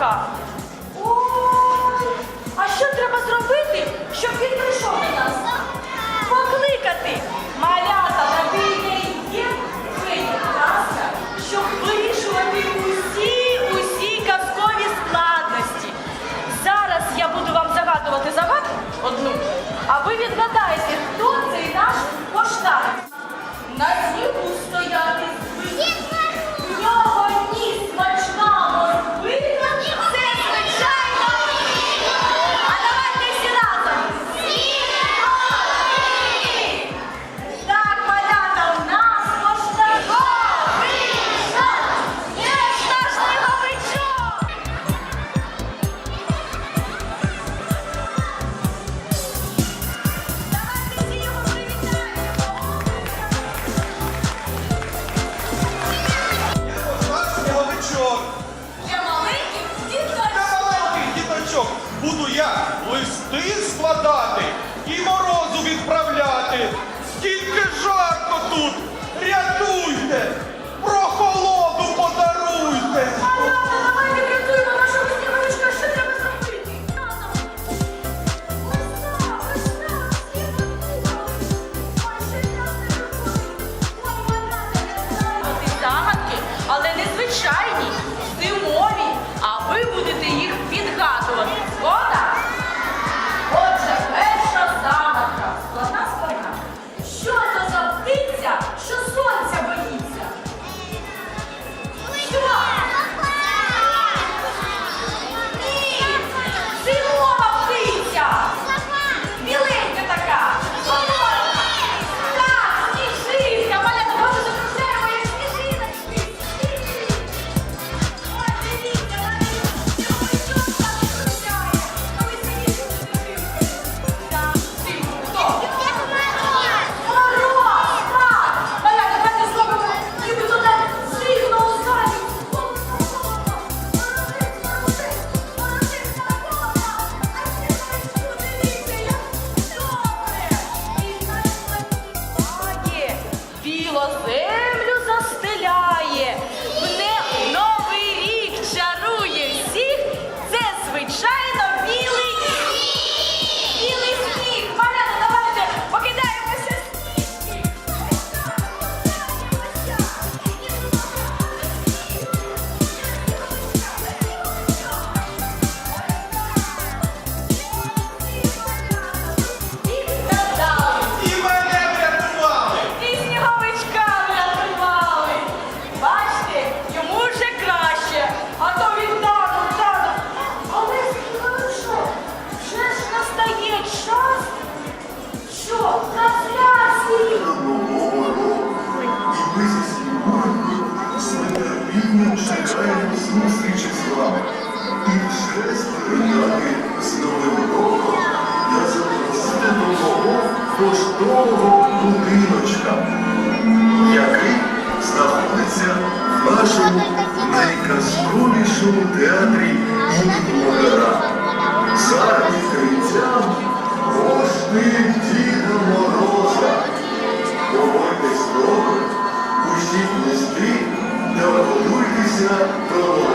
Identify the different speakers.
Speaker 1: ласка. Ой, а що треба зробити, щоб він прийшов до нас? Покликати малята на вільний є, будь ласка, щоб вирішувати усі, усі казкові складності. Зараз я буду вам загадувати загадку одну, а ви відгадаєте. поштового будиночка, який знаходиться в нашому найказковішому театрі імені Модера. Зараз крицям
Speaker 2: гости Діда Мороза. Довольте з усіх нести не готуйтеся до.